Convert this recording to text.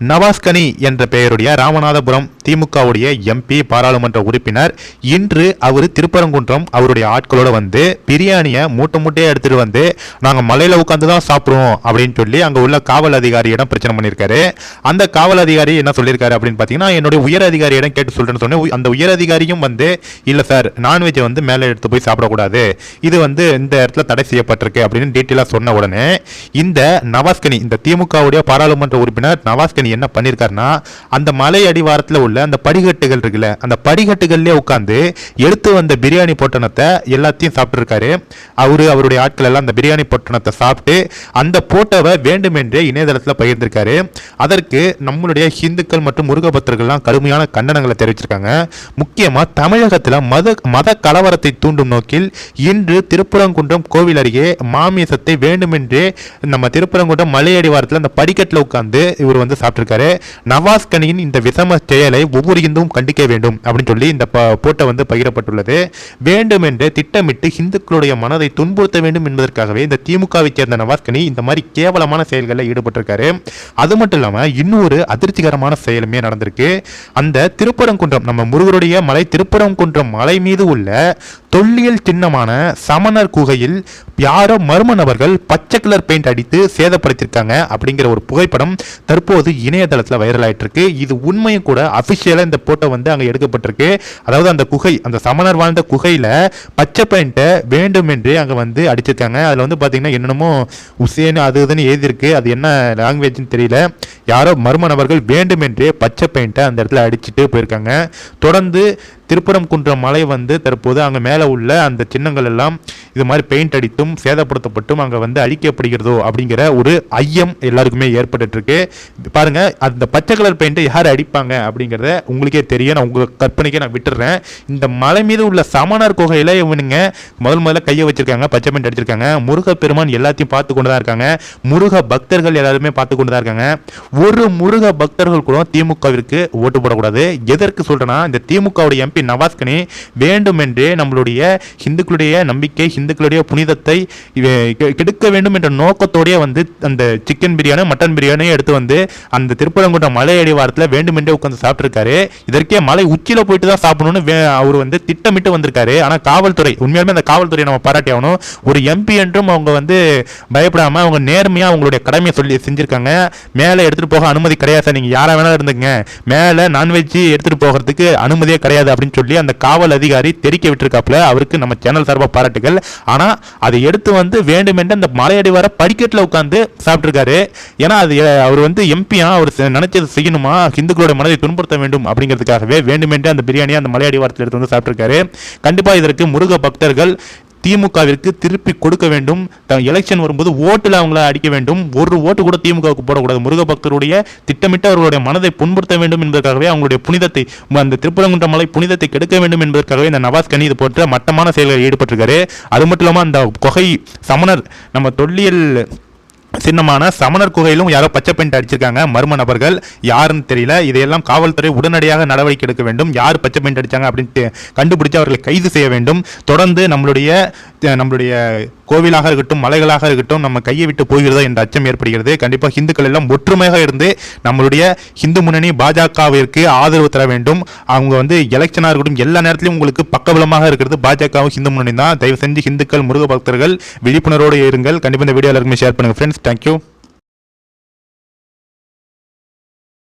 நவாஸ்கனி என்ற பெயருடைய ராமநாதபுரம் திமுகவுடைய எம்பி பாராளுமன்ற உறுப்பினர். இன்று அவர் திருப்பரங்குன்றம் அவருடைய ஆட்களோட வந்து பிரியாணியை மூட்டை மூட்டையாக எடுத்துட்டு வந்து நாங்கள் மலையில் உட்காந்து தான் சாப்பிடுவோம் அப்படின்னு சொல்லி அங்கே உள்ள காவல் அதிகாரியிடம் பிரச்சனை பண்ணியிருக்காரு. அந்த காவல் அதிகாரி என்ன சொல்லியிருக்காரு அப்படின்னு பார்த்தீங்கன்னா என்னுடைய உயர் அதிகாரியிடம் கேட்டு சொல்றேன்னு சொன்னேன். அந்த உயர் அதிகாரியும் வந்து இல்லை சார் நான்வெஜ்ஜை வந்து மேலே எடுத்து போய் சாப்பிடக்கூடாது. இது வந்து இந்த இடத்துல தடை செய்யப்பட்டிருக்கு அப்படின்னு டீட்டெயிலாக சொன்ன உடனே இந்த நவாஸ்கனி இந்த திமுகவுடைய பாராளுமன்ற உறுப்பினர் நவாஸ்கனி என்ன பண்ணியிருக்காருன்னா அந்த மலை அடிவாரத்தில் உள்ள அந்த படிக்கட்டுகள் இருக்குல்ல அந்த படிக்கட்டுகள்லேயே உட்காந்து எடுத்து வந்த பிரியாணி பொட்டணத்தை எல்லாத்தையும் சாப்பிட்ருக்காரு அவர் அவருடைய ஆட்கள் எல்லாம் அந்த பிரியாணி பொட்டணத்தை சாப்பிட்டு அந்த போட்டோவை வேண்டுமென்றே இணையதளத்தில் பகிர்ந்திருக்காரு. அதற்கு நம்மளுடைய ஹிந்துக்கள் மற்றும் முருகபக்தர்கள்லாம் கடுமையான கண்டனங்களை தெரிவிச்சிருக்காங்க. முக்கியமாக தமிழகத்தில் மத மத கலவரத்தை தூண்டும் நோக்கில் இன்று திருப்பரங்குன்றம் கோவில் அருகே மாமிசத்தை வேண்டுமென்றே நம்ம திருப்புறங்குன்றம் மலையடிவாரத்தில் அந்த படிக்கட்டில் உட்காந்து இவர் வந்து சாப்பிட்ருக்காரு நவாஸ் கனியின் இந்த விஷம செயலை ஒவ்வொரு இந்துவும் கண்டிக்க வேண்டும் அப்படின்னு சொல்லி இந்த ப- போட்டோ வந்து பகிரப்பட்டுள்ளது. வேண்டுமென்று திட்டமிட்டு இந்துக்களுடைய மனதை துன்புறுத்த வேண்டும் என்பதற்காகவே இந்த திமுகவை சேர்ந்த நவாஸ்கனி இந்த மாதிரி கேவலமான செயல்களில் ஈடுபட்டிருக்காரு. அது மட்டும் இல்லாமல் இன்னொரு அதிர்ச்சிகரமான செயலுமே நடந்திருக்கு. அந்த திருப்பரங்குன்றம் நம்ம முருகருடைய மலை திருப்பரங்குன்றம் மலை மீது உள்ள தொல்லியல் சின்னமான சமணர் குகையில் யாரோ மர்ம நபர்கள் பச்சை கலர் பெயிண்ட் அடித்து சேதப்படுத்தியிருக்காங்க அப்படிங்கிற ஒரு புகைப்படம் தற்போது இணையதளத்தில் வைரல் ஆயிட்டு இருக்கு இது உண்மையும் கூட அபிஷியலாக இந்த போட்டோ வந்து அங்கே எடுக்கப்பட்டிருக்கு. அதாவது அந்த குகை அந்த சமணர் வாழ்ந்த குகையில் பச்சை பெயிண்ட்டை வேண்டுமென்றே அங்கே வந்து அடிச்சிருக்காங்க. அதில் வந்து பார்த்தீங்கன்னா என்னென்னமோ உசேன் அது இதுன்னு எழுதியிருக்கு. அது என்ன லாங்குவேஜ்னு தெரியல. யாரோ மர்ம நபர்கள் வேண்டுமென்றே பச்சை பெயிண்ட்டை அந்த இடத்துல அடிச்சுட்டு போயிருக்காங்க. தொடர்ந்து திருப்புறம் குன்றம் மலை வந்து தற்போது அங்கே மேலே உள்ள அந்த சின்னங்கள் எல்லாம் இது மாதிரி பெயிண்ட் அடித்தும் சேதப்படுத்தப்பட்டும் அங்கே வந்து அழிக்கப்படுகிறதோ அப்படிங்கிற ஒரு ஐயம் எல்லாருக்குமே ஏற்பட்டுருக்கு பாருங்கள் பாருங்க அந்த பச்சை கலர் பெயிண்ட்டை யார் அடிப்பாங்க அப்படிங்கிறத உங்களுக்கே தெரியும். நான் உங்கள் கற்பனைக்கே நான் விட்டுறேன். இந்த மலை மீது உள்ள சமணர் குகையில் இவனுங்க முதல் முதல்ல கையை வச்சிருக்காங்க பச்சை பெயிண்ட் அடிச்சிருக்காங்க. முருகப்பெருமான் எல்லாத்தையும் பார்த்து கொண்டு தான் இருக்காங்க. முருக பக்தர்கள் எல்லாருமே பார்த்து கொண்டு தான் இருக்காங்க. ஒரு முருக பக்தர்கள் கூட திமுகவிற்கு ஓட்டு போடக்கூடாது. எதற்கு சொல்கிறேன்னா இந்த திமுகவுடைய எம்பி நவாஸ்கனி வேண்டுமென்றே நம்மளுடைய ஹிந்துக்களுடைய நம்பிக்கை ஹிந்துக்களுடைய புனிதத்தை கெடுக்க வேண்டும் என்ற நோக்கத்தோடயே வந்து அந்த சிக்கன் பிரியாணி மட்டன் பிரியாணியை எடுத்து வந்து அந்த திருப்பரங்குன்ற மலை அடிவாரத்தில் வேண்டுமென்றே உட்காந்து சாப்பிட்ருக்காரு இதற்கே மலை உச்சியில் போயிட்டு தான் சாப்பிடணும்னு அவர் வந்து திட்டமிட்டு வந்திருக்காரு. ஆனால் காவல்துறை உண்மையாலுமே அந்த காவல்துறையை நம்ம பாராட்டி ஆகணும். ஒரு எம்பி என்றும் அவங்க வந்து பயப்படாம அவங்க நேர்மையாக அவங்களுடைய கடமையை சொல்லி செஞ்சுருக்காங்க. மேலே எடுத்துகிட்டு போக அனுமதி கிடையாது சார். நீங்கள் யாராக வேணாலும் இருந்துங்க மேலே நான்வெஜ் எடுத்துட்டு போகிறதுக்கு அனுமதியே கிடையாது அப்படின்னு சொல்லி அந்த காவல் அதிகாரி தெரிக்க விட்டுருக்காப்புல. அவருக்கு நம்ம சேனல் சார்பாக பாராட்டுகள். ஆனால் அதை எடுத்து வந்து வேண்டுமென்று அந்த மலையடி வர படிக்கட்டில் உட்காந்து சாப்பிட்ருக்காரு ஏன்னா அது அவர் வந்து எம்பியா அவர் நினைச்சது செய்யணுமா? ஹிந்துக்களோட மனதை துன்புறுத்த வேண்டும் அப்படிங்கிறதுக்காகவே வேண்டுமென்றே அந்த பிரியாணியை அந்த மலையடி வாரத்தில் எடுத்து வந்து சாப்பிட்ருக்காரு கண்டிப்பாக இதற்கு முருக பக்தர்கள் திமுகவிற்கு திருப்பி கொடுக்க வேண்டும். த- எலெக்ஷன் வரும்போது ஓட்டில் அவங்கள அடிக்க வேண்டும். ஒரு ஓட்டு கூட திமுகவுக்கு போடக்கூடாது. முருகபக்தருடைய திட்டமிட்டு அவர்களுடைய மனதை புண்படுத்த வேண்டும் என்பதற்காகவே அவங்களுடைய புனிதத்தை அந்த திருப்பரங்குன்ற மலை புனிதத்தை கெடுக்க வேண்டும் என்பதற்காகவே இந்த நவாஸ் கனி இது போன்ற மட்டமான செயல்களில் ஈடுபட்டிருக்காரு. அது மட்டும் இல்லாமல் அந்த குகை சமணர் நம்ம தொல்லியல் சின்னமான சமணர் குகையிலும் யாரோ பச்சை பெயிண்ட் அடிச்சிருக்காங்க. மர்ம நபர்கள். யாருன்னு தெரியல. இதையெல்லாம் காவல்துறை உடனடியாக நடவடிக்கை எடுக்க வேண்டும். யார் பச்சை பெயிண்ட் அடிச்சாங்க அப்படின்ட்டு கண்டுபிடிச்சு அவர்களை கைது செய்ய வேண்டும். தொடர்ந்து நம்மளுடைய நம்மளுடைய கோவிலாக இருக்கட்டும் மலைகளாக இருக்கட்டும் நம்ம கையை விட்டு போகிறதா என்ற அச்சம் ஏற்படுகிறது. கண்டிப்பாக ஹிந்துக்கள் எல்லாம் ஒற்றுமையாக இருந்து நம்மளுடைய ஹிந்து முன்னணி பாஜகவிற்கு ஆதரவு தர வேண்டும். அவங்க வந்து எலெக்ஷனாக இருக்கட்டும் எல்லா நேரத்திலும் உங்களுக்கு பக்கபலமாக இருக்கிறது. பாஜகவும் ஹிந்து முன்னணி தான் தயவு செஞ்சு ஹிந்துக்கள் முருக பக்தர்கள் விழிப்புணர்வோடு இருங்கள். கண்டிப்பாக இந்த வீடியோ எல்லாருக்குமே ஷேர் பண்ணுங்கள் ஃப்ரெண்ட்ஸ் தேங்க்யூ